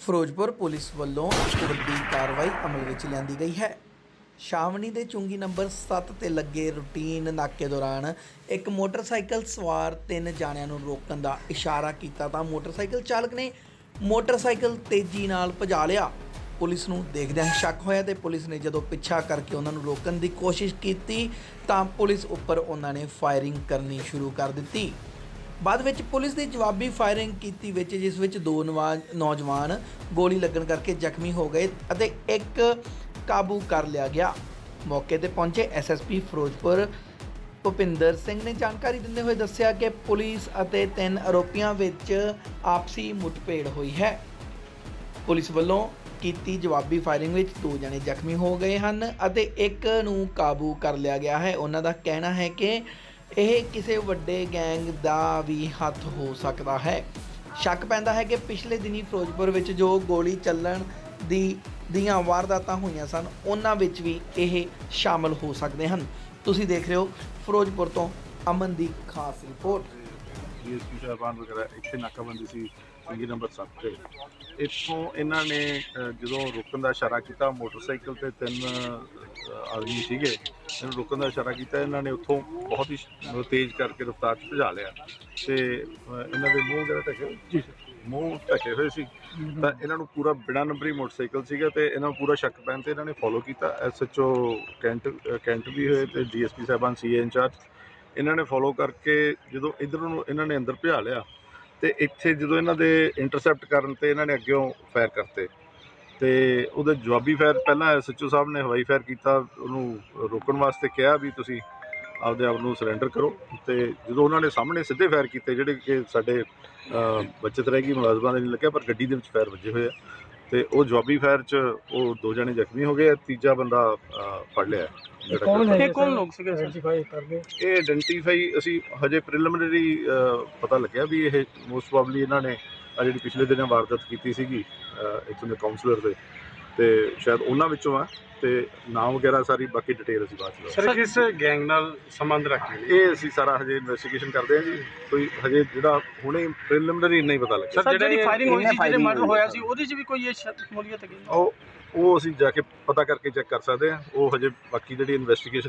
Firozpur police ਵੱਲੋਂ ਇੱਕ ਵੱਡੀ ਕਾਰਵਾਈ ਅਮਲ ਵਿੱਚ ਲਿਆਂਦੀ ਗਈ ਹੈ। ਸ਼ਾਵਣੀ ਦੇ ਚੁੰਗੀ ਨੰਬਰ 7 ਤੇ ਲੱਗੇ ਰੂਟੀਨ ਨਾਕੇ ਦੌਰਾਨ ਇੱਕ ਮੋਟਰਸਾਈਕਲ ਸਵਾਰ ਤਿੰਨ ਜਾਣਿਆਂ ਨੂੰ ਰੋਕਣ ਦਾ ਇਸ਼ਾਰਾ ਕੀਤਾ ਤਾਂ ਮੋਟਰਸਾਈਕਲ ਚਾਲਕ ਨੇ ਮੋਟਰਸਾਈਕਲ ਤੇਜ਼ੀ ਨਾਲ ਭਜਾ ਲਿਆ। ਪੁਲਿਸ ਨੂੰ ਦੇਖਦਿਆਂ ਹੀ ਸ਼ੱਕ ਹੋਇਆ ਤੇ ਪੁਲਿਸ ਨੇ ਜਦੋਂ ਪਿੱਛਾ ਕਰਕੇ ਉਹਨਾਂ ਨੂੰ ਰੋਕਣ ਦੀ ਕੋਸ਼ਿਸ਼ ਕੀਤੀ ਤਾਂ ਪੁਲਿਸ ਉੱਪਰ ਉਹਨਾਂ ਨੇ ਫਾਇਰਿੰਗ ਕਰਨੀ ਸ਼ੁਰੂ ਕਰ ਦਿੱਤੀ। ਬਾਅਦ ਵਿੱਚ ਪੁਲਿਸ ਦੀ ਜਵਾਬੀ ਫਾਇਰਿੰਗ ਕੀਤੀ ਵਿੱਚ, ਜਿਸ ਵਿੱਚ ਦੋ ਨਵਾਜ਼ ਨੌਜਵਾਨ ਗੋਲੀ ਲੱਗਣ ਕਰਕੇ ਜ਼ਖਮੀ ਹੋ ਗਏ ਅਤੇ ਇੱਕ ਕਾਬੂ ਕਰ ਲਿਆ ਗਿਆ। ਮੌਕੇ ਤੇ ਪਹੁੰਚੇ ਐਸਐਸਪੀ ਫਿਰੋਜ਼ਪੁਰ। ਭੁਪਿੰਦਰ ਸਿੰਘ ਨੇ ਜਾਣਕਾਰੀ ਦਿੰਦੇ ਹੋਏ ਦੱਸਿਆ ਕਿ ਪੁਲਿਸ ਅਤੇ ਤਿੰਨ ਆਰੋਪੀਆਂ ਵਿੱਚ ਆਪਸੀ ਮੁੱਠਭੇੜ ਹੋਈ ਹੈ। ਪੁਲਿਸ ਵੱਲੋਂ ਕੀਤੀ ਜਵਾਬੀ ਫਾਇਰਿੰਗ ਵਿੱਚ ਦੋ ਜਣੇ ਜ਼ਖਮੀ ਹੋ ਗਏ ਹਨ ਅਤੇ ਇੱਕ ਨੂੰ ਕਾਬੂ ਕਰ ਲਿਆ ਗਿਆ ਹੈ। ਉਹਨਾਂ ਦਾ ਕਹਿਣਾ ਹੈ ਕਿ ਇਹ ਕਿਸੇ ਵੱਡੇ ਗੈਂਗ ਦਾ ਵੀ ਹੱਥ ਹੋ ਸਕਦਾ ਹੈ। ਸ਼ੱਕ ਪੈਂਦਾ ਹੈ ਕਿ ਪਿਛਲੇ ਦਿਨੀ ਫਿਰੋਜ਼ਪੁਰ ਵਿੱਚ ਜੋ ਗੋਲੀ ਚੱਲਣ ਦੀ, ਦੀਆਂ ਵਾਰਦਾਤਾਂ ਹੋਈਆਂ ਸਨ, ਉਹਨਾਂ ਵਿੱਚ ਵੀ ਇਹ ਸ਼ਾਮਲ ਹੋ ਸਕਦੇ ਹਨ। ਤੁਸੀਂ ਦੇਖ ਰਹੇ ਹੋ ਫਿਰੋਜ਼ਪੁਰ ਤੋਂ ਅਮਨਦੀਪ ਖਾਸ ਰਿਪੋਰਟ। ਡੀਐਸਪੀ ਸਾਹਿਬਾਨ ਵਗੈਰਾ ਇੱਥੇ ਨਾਕਾਬੰਦੀ ਸੀ ਚੰਗੀ ਨੰਬਰ 7 ਤੇ। ਇੱਥੋਂ ਇਹਨਾਂ ਨੇ ਜਦੋਂ ਰੁਕਣ ਦਾ ਇਸ਼ਾਰਾ ਕੀਤਾ ਮੋਟਰਸਾਈਕਲ ਤੇ ਤਿੰਨ ਆਦਮੀ ਸੀਗੇ ਇਹਨੂੰ ਰੁਕਣ ਦਾ ਇਸ਼ਾਰਾ ਕੀਤਾ ਇਹਨਾਂ ਨੇ ਉੱਥੋਂ ਬਹੁਤ ਹੀ ਤੇਜ਼ ਕਰਕੇ ਰਫ਼ਤਾਰ 'ਚ ਭਜਾ ਲਿਆ। ਤੇ ਇਹਨਾਂ ਦੇ ਮੂੰਹ ਵਗੈਰਾ ਢਕੇ ਜੀ ਮੂੰਹ ਢਕੇ ਹੋਏ ਸੀ। ਤਾਂ ਇਹਨਾਂ ਨੂੰ ਪੂਰਾ ਬਿਨਾ ਨੰਬਰੀ ਮੋਟਰਸਾਈਕਲ ਸੀਗਾ ਤੇ ਇਹਨਾਂ ਨੂੰ ਪੂਰਾ ਸ਼ੱਕ ਪੈਣ ਤੇ ਇਹਨਾਂ ਨੇ ਫੋਲੋ ਕੀਤਾ। ਐਸਐਚਓ ਕੈਂਟ ਕੈਂਟ ਵੀ ਹੋਏ ਤੇ ਡੀਐਸਪੀ ਸਾਹਿਬਾਨ ਸੀਏ ਇੰਚਾਰਜ। ਇਹਨਾਂ ਨੇ ਫੋਲੋ ਕਰਕੇ ਜਦੋਂ ਇਧਰ ਨੂੰ ਇਹਨਾਂ ਨੇ ਅੰਦਰ ਭਜਾ ਲਿਆ ਤੇ ਇੱਥੇ ਜਦੋਂ ਇਹਨਾਂ ਦੇ ਇੰਟਰਸੈਪਟ ਕਰਨ ਤੇ ਇਹਨਾਂ ਨੇ ਅੱਗਿਓਂ ਫਾਇਰ ਕਰਤੇ। ਤੇ ਉਹਦੇ ਜਵਾਬੀ ਫਾਇਰ ਪਹਿਲਾਂ ਐਸਐਚਓ ਸਾਹਿਬ ਨੇ ਹਵਾਈ ਫਾਇਰ ਕੀਤਾ ਉਹਨੂੰ ਰੋਕਣ ਵਾਸਤੇ ਕਿਹਾ ਵੀ ਤੁਸੀਂ ਆਪਦੇ ਆਪ ਨੂੰ ਸਰੈਂਡਰ ਕਰੋ। ਤੇ ਜਦੋਂ ਉਹਨਾਂ ਨੇ ਸਾਹਮਣੇ ਸਿੱਧੇ ਫਾਇਰ ਕੀਤੇ ਜਿਹੜੇ ਕਿ ਸਾਡੇ ਅ, ਬਚਤ ਰਹਿ ਗਈ ਮੁਲਾਜ਼ਮਾਂ ਦੇ ਨਹੀਂ ਲੱਗਿਆ ਪਰ ਗੱਡੀ ਦੇ ਵਿੱਚ ਫਾਇਰ ਵੱਜੇ ਹੋਏ ਆ। ਤੇ ਉਹ ਜਵਾਬੀ ਫਾਇਰ 'ਚ ਉਹ ਦੋ ਜਣੇ ਜ਼ਖਮੀ ਹੋ ਗਏ ਆ ਤੀਜਾ ਬੰਦਾ ਅ, ਫੜ ਲਿਆ। ਜਿਹੜਾ ਕੌਣ ਕਿ- ਹੈ ਇਹ ਕੌਣ ਲੋਕ ਸੀਗੇ ਸਰ? ਆਈਡੈਂਟੀਫਾਈ ਕਰਦੇ। ਇਹ ਆਇਡੈਂਟੀਫਾਈ ਅਸੀਂ ਹਜੇ ਪ੍ਰੀਲਿਮਿਨਰੀ ਪਤਾ ਲੱਗਿਆ ਵੀ ਇਹ ਮੋਸਟ ਪ੍ਰੋਬਬਲੀ ਇਹਨਾਂ ਨੇ ਆ ਜਿਹੜੀ ਪਿਛਲੇ ਦਿਨਾਂ ਵਾਰਦਾਤ ਕੀਤੀ ਸੀਗੀ ਅਹ, ਇੱਥੋਂ ਦੇ ਕਾਉਂਸਲਰ ਦੇ। ਤੇ ਸ਼ਾਇਦ ਉਹਨਾਂ ਵਿੱਚੋਂ ਆ ਤੇ ਨਾਮ ਵਗੈਰਾ ਸਾਰੀ ਬਾਕੀ ਡਿਟੇਲ ਅਸੀਂ ਬਾਅਦ ਚ ਲਵਾਂਗੇ। ਸਰ ਕਿਸ ਗੈਂਗ ਨਾਲ ਸੰਬੰਧ ਰੱਖਦੇ ਨੇ? ਇਹ ਅਸੀਂ ਸਾਰਾ ਹਜੇ ਇਨਵੈਸਟੀਗੇਸ਼ਨ ਕਰਦੇ ਹਾਂ ਜੀ। ਕੋਈ ਹਜੇ ਜਿਹੜਾ ਹੁਣੇ ਪ੍ਰੀਲਿਮਿਨਰੀ ਇੰਨਾ ਹੀ ਪਤਾ ਲੱਗਿਆ। ਸਰ ਜਿਹੜੀ ਫਾਇਰਿੰਗ ਹੋਈ ਸੀ ਜਿਹੜੇ ਮਰਡਰ ਹੋਇਆ ਸੀ। ਸੀ ਉਹਦੇ 'ਚ ਵੀ ਕੋਈ ਇਹ ਸ਼ਮੂਲੀਅਤ ਹੈਗੀ ਉਹ ਉਹ ਅਸੀਂ ਜਾ ਕੇ ਪਤਾ ਕਰਕੇ ਚੈੱਕ ਕਰ ਸਕਦੇ ਹਾਂ। ਉਹ ਹਜੇ ਬਾਕੀ ਜਿਹੜੀ ਇਨਵੈਸਟੀਗੇਸ਼ਨ